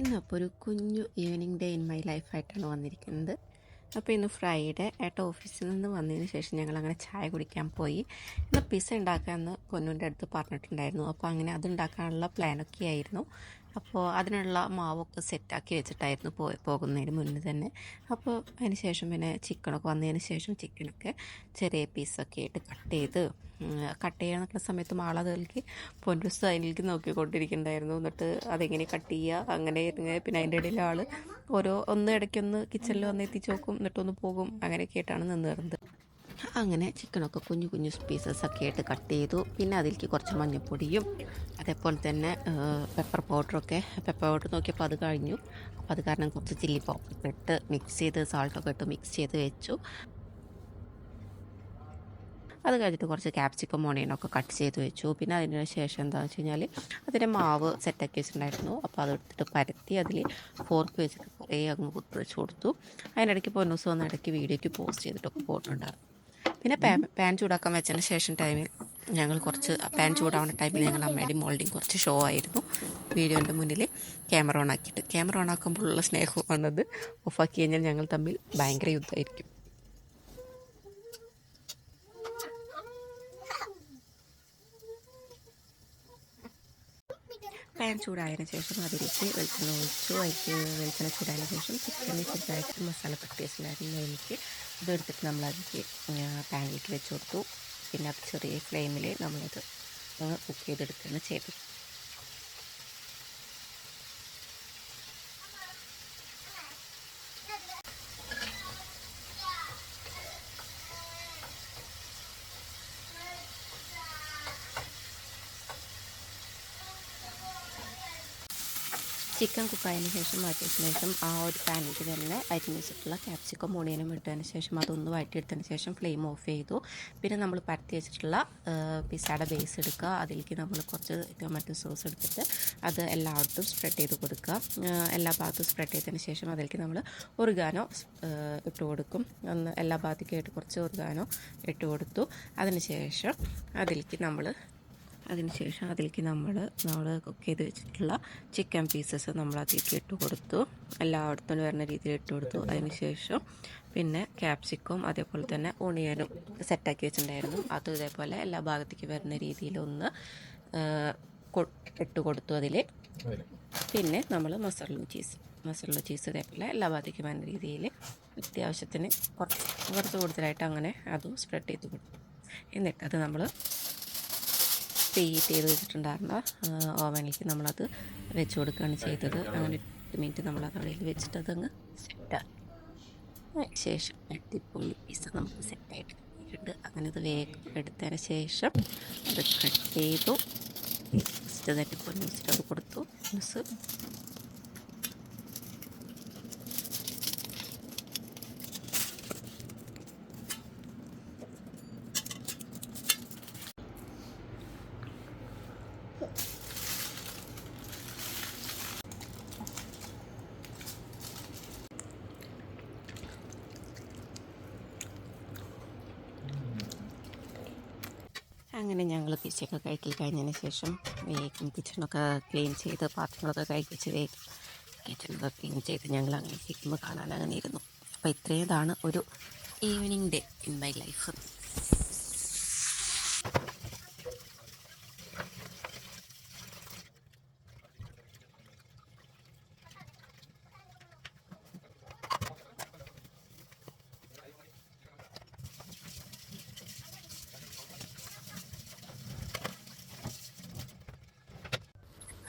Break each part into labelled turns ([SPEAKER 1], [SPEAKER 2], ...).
[SPEAKER 1] ഇന്നപ്പോൾ ഒരു കുഞ്ഞു evening day in my ലൈഫായിട്ടാണ് വന്നിരിക്കുന്നത്. അപ്പോൾ ഇന്ന് ഫ്രൈഡേ ഏട്ട ഓഫീസിൽ നിന്ന് വന്നതിന് ശേഷം ഞങ്ങൾ അങ്ങനെ ചായ കുടിക്കാൻ പോയി. ഇന്ന് പിസ്സ ഉണ്ടാക്കാമെന്ന് പൊന്നുവിന്റെ അടുത്ത് പറഞ്ഞിട്ടുണ്ടായിരുന്നു. അപ്പോൾ അങ്ങനെ അത് ഉണ്ടാക്കാനുള്ള പ്ലാനൊക്കെ ആയിരുന്നു. അപ്പോൾ അതിനുള്ള മാവൊക്കെ സെറ്റാക്കി വെച്ചിട്ടായിരുന്നു പോയി പോകുന്നതിന് മുന്നേ തന്നെ. അപ്പോൾ അതിന് ശേഷം പിന്നെ ചിക്കനൊക്കെ വന്നതിന് ശേഷം ചിക്കനൊക്കെ ചെറിയ പീസൊക്കെ ആയിട്ട് കട്ട് ചെയ്ത് കട്ട് ചെയ്യാൻ നിൽക്കുന്ന സമയത്ത് മാളതിലേക്ക് പൊന്നുസ് അതിലേക്ക് നോക്കിക്കൊണ്ടിരിക്കുന്നുണ്ടായിരുന്നു. എന്നിട്ട് അതെങ്ങനെ കട്ട് ചെയ്യുക അങ്ങനെ ഇങ്ങനെ പിന്നെ അതിന്റെ ഇടയിൽ ആൾ ഓരോ ഒന്ന് ഇടയ്ക്കൊന്ന് കിച്ചണിൽ വന്ന് എത്തിച്ച് നോക്കും എന്നിട്ടൊന്ന് പോകും അങ്ങനെയൊക്കെ ആയിട്ടാണ് നിന്ന് തരുന്നത് അങ്ങനെ ചിക്കനൊക്കെ കുഞ്ഞു കുഞ്ഞു പീസസ് ഒക്കെ ആയിട്ട് കട്ട് ചെയ്തു. പിന്നെ അതിലേക്ക് കുറച്ച് മഞ്ഞൾപ്പൊടിയും അതേപോലെ തന്നെ പെപ്പർ പൗഡറൊക്കെ പെപ്പർ പൗഡർ നോക്കിയപ്പോൾ അത് കഴിഞ്ഞു. അപ്പോൾ അത് കാരണം കുറച്ച് ചില്ലി പൗഡർ ഇട്ട് മിക്സ് ചെയ്ത് സാൾട്ടൊക്കെ ഇട്ട് മിക്സ് ചെയ്ത് വെച്ചു. അത് കഴിഞ്ഞിട്ട് കുറച്ച് ക്യാപ്സിക്കം ഓണിയനൊക്കെ കട്ട് ചെയ്ത് വെച്ചു. പിന്നെ അതിന് ശേഷം എന്താണെന്ന് വെച്ച് കഴിഞ്ഞാൽ അതിന്റെ മാവ് സെറ്റാക്കി വെച്ചിട്ടുണ്ടായിരുന്നു. അപ്പോൾ അത് എടുത്തിട്ട് പരത്തി അതിൽ ഫോർക്ക് വെച്ചിട്ട് കുറേ അങ്ങ് കുത്തി വെച്ച് കൊടുത്തു. അതിനിടയ്ക്ക് പൊന്നൂസ് വന്ന ഇടയ്ക്ക് വീഡിയോയ്ക്ക് പോസ്റ്റ് ചെയ്തിട്ടൊക്കെ പോയിട്ടുണ്ടായിരുന്നു. പിന്നെ പാൻ ചൂടാക്കാൻ വെച്ചതിന് ശേഷം ടൈമിൽ ഞങ്ങൾ കുറച്ച് പാൻ ചൂടാവുന്ന ടൈമിൽ ഞങ്ങൾ അമ്മയുടെ മോൾഡിങ് കുറച്ച് ഷോ ആയിരുന്നു. വീഡിയോന്റെ മുന്നിൽ ക്യാമറ ഓൺ ആക്കിയിട്ട്. ക്യാമറ ഓൺ ആക്കുമ്പോഴുള്ള സ്നേഹം വന്നത് ഓഫാക്കി കഴിഞ്ഞാൽ ഞങ്ങൾ തമ്മിൽ ഭയങ്കര യുദ്ധമായിരിക്കും. പാൻ ചൂടായതിനു ശേഷം അതിലേക്ക് വെളിച്ചെണ്ണ ഒഴിച്ചു. അതിലേക്ക് വെളിച്ചെണ്ണ ചൂടായതിനു ശേഷം ചിക്കനിൽ ചെറുതായിട്ട് മസാല പട്ടിയേസിലായിരുന്നു എനിക്ക് ഇതെടുത്തിട്ട് നമ്മളതിലേക്ക് പാനിലേക്ക് വെച്ച് കൊടുത്തു. പിന്നെ ചെറിയ ഫ്ലെയിമിൽ നമ്മളത് കുക്ക് ചെയ്തെടുക്കുകയാണ് ചെയ്തത്. ചിക്കൻ കുക്കായതിന് ശേഷം മാറ്റിയതിന് ശേഷം ആ ഒരു പാനിൽ തന്നെ അരിഞ്ഞ് വെച്ചിട്ടുള്ള ക്യാപ്സിക്കം ഓണിയനും ഇട്ടതിന് ശേഷം അതൊന്ന് വഴറ്റിയെടുത്തതിന് ശേഷം ഫ്ലെയിം ഓഫ് ചെയ്തു. പിന്നെ നമ്മൾ പരത്തി വെച്ചിട്ടുള്ള പിസ്സയുടെ ബേസ് എടുക്കുക. അതിലേക്ക് നമ്മൾ കുറച്ച് ടൊമാറ്റോ സോസ് എടുത്തിട്ട് അത് എല്ലായിടത്തും സ്പ്രെഡ് ചെയ്ത് കൊടുക്കുക. എല്ലാ ഭാഗത്തും സ്പ്രെഡ് ചെയ്തതിന് ശേഷം അതിലേക്ക് നമ്മൾ ഒറുകാനോ ഇട്ട് കൊടുക്കും. ഒന്ന് എല്ലാ ഭാഗത്തേക്കായിട്ട് കുറച്ച് ഒറുകാനോ ഇട്ട് കൊടുത്തു. അതിന് ശേഷം അതിലേക്ക് നമ്മൾ അതിനുശേഷം അതിലേക്ക് നമ്മൾ നമ്മൾ കുക്ക് ചെയ്ത് വെച്ചിട്ടുള്ള ചിക്കൻ പീസസ് നമ്മൾ അതിലേക്ക് ഇട്ട് കൊടുത്തു. എല്ലായിടത്തും വരുന്ന രീതിയിൽ ഇട്ട് കൊടുത്തു. അതിനുശേഷം പിന്നെ ക്യാപ്സിക്കും അതേപോലെ തന്നെ ഒണിയനും സെറ്റാക്കി വെച്ചിട്ടുണ്ടായിരുന്നു. അതും ഇതേപോലെ എല്ലാ ഭാഗത്തേക്ക് വരുന്ന രീതിയിലൊന്ന് ഇട്ട് കൊടുത്തു അതിൽ പിന്നെ നമ്മൾ മസാല ചീസ് മസാല ചീസ് ഇതേപോലെ എല്ലാ ഭാഗത്തേക്ക് വരുന്ന രീതിയിൽ അത്യാവശ്യത്തിന് കുറച്ച് കുറച്ച് കൂടുതലായിട്ട് അങ്ങനെ അതും സ്പ്രെഡ് ചെയ്ത് കൊടുത്തു. എന്നിട്ട് അത് നമ്മൾ പ്രീഹീറ്റ് ചെയ്ത് വെച്ചിട്ടുണ്ടായിരുന്ന ഓവനിലേക്ക് നമ്മളത് വെച്ച് കൊടുക്കുകയാണ് ചെയ്തത്. അങ്ങനെ എട്ട് മിനിറ്റ് നമ്മൾ കടയിൽ വെച്ചിട്ട് അതങ്ങ് സെറ്റാക്കി ശേഷം അടിപൊളി പിസ്സ നമുക്ക് സെറ്റായിട്ട് കിട്ടിയിട്ടുണ്ട്. അങ്ങനെ അത് വേഗം എടുത്തതിന് ശേഷം അത് കട്ട് ചെയ്തു. ജസ്റ്റ് തന്നെ വെച്ചിട്ട് അത് കൊടുത്തു. ന്യൂസ് അങ്ങനെ ഞങ്ങൾ കിച്ചൊക്കെ കഴിക്കൽ കഴിഞ്ഞതിന് ശേഷം വേഗം കിച്ചണൊക്കെ ക്ലീൻ ചെയ്ത് പാത്രങ്ങളൊക്കെ കഴിപ്പിച്ച് വേഗം കിച്ചണൊക്കെ ക്ലീൻ ചെയ്ത് ഞങ്ങൾ അങ്ങനെ ഇരിക്കുമ്പോൾ കാണാൻ അങ്ങനെ ഇരുന്നു. അപ്പോൾ ഇത്രേതാണ് ഒരു evening day in my life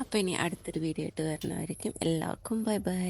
[SPEAKER 1] അപ്പോൾ ഇനി അടുത്തൊരു വീഡിയോ ആയിട്ട് വരുന്നതായിരിക്കും എല്ലാവർക്കും ബൈ ബൈ